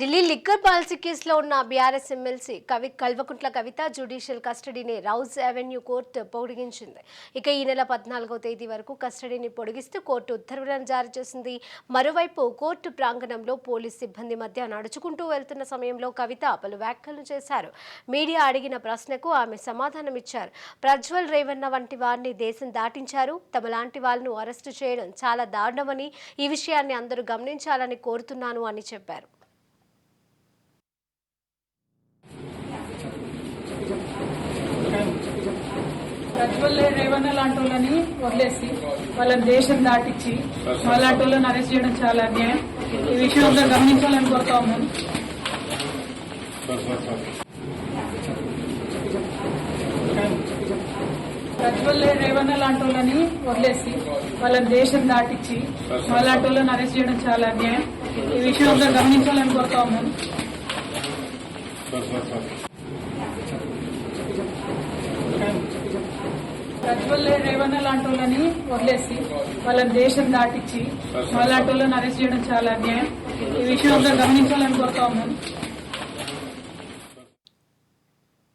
Delhi liquor policy కేసులో ఉన్న BRS MLC కవి కల్వకుంట్ల కవిత జ్యుడిషియల్ కస్టడీని రౌజ్ అవెన్యూ కోర్టు పొడిగించింది. ఇక ఈ నెల పద్నాలుగో తేదీ వరకు కస్టడీని పొడిగిస్తూ కోర్టు ఉత్తర్వులను జారీ చేసింది. మరోవైపు కోర్టు ప్రాంగణంలో పోలీస్ సిబ్బంది మధ్య నడుచుకుంటూ వెళ్తున్న సమయంలో కవిత పలు వ్యాఖ్యలు చేశారు. మీడియా అడిగిన ప్రశ్నకు ఆమె సమాధానం ఇచ్చారు. ప్రజ్వల్ రేవన్న వంటి వారిని దేశం దాటించారు. తమలాంటి వాళ్ళను అరెస్టు చేయడం చాలా దారుణమని ఈ విషయాన్ని అందరూ గమనించాలని కోరుతున్నాను అని చెప్పారు. ప్రజ్వల్ రేవన్న లాంటి వాళ్ళని వదిలేసి వాళ్ళని దేశం దాటించి వాళ్ళంటి వాళ్ళని అరెస్ట్ చేయడం చాలా అన్యాయం. ఈ విషయం అందరూ గమనించాలని కోరుతా ఉన్నాను ప్రజ్వల్ రేవన్న లాంటి వాళ్ళని వదిలేసి వాళ్ళని దేశం దాటించి వాళ్ళంటి వాళ్ళని అరెస్ట్ చేయడం చాలా అన్యాయం. ఈ విషయం గమనించాలని కోరుతా ఉన్నాను ప్రజ్వల్ రేవన్న లాంటి వాళ్ళని వదిలేసి వాళ్ళని దేశం దాటించి వాళ్ళంటి వాళ్ళని అరెస్ట్ చేయడం చాలా అన్యాయం. ఈ విషయం అంతా గమనించాలని కోరుతా ఉన్నాను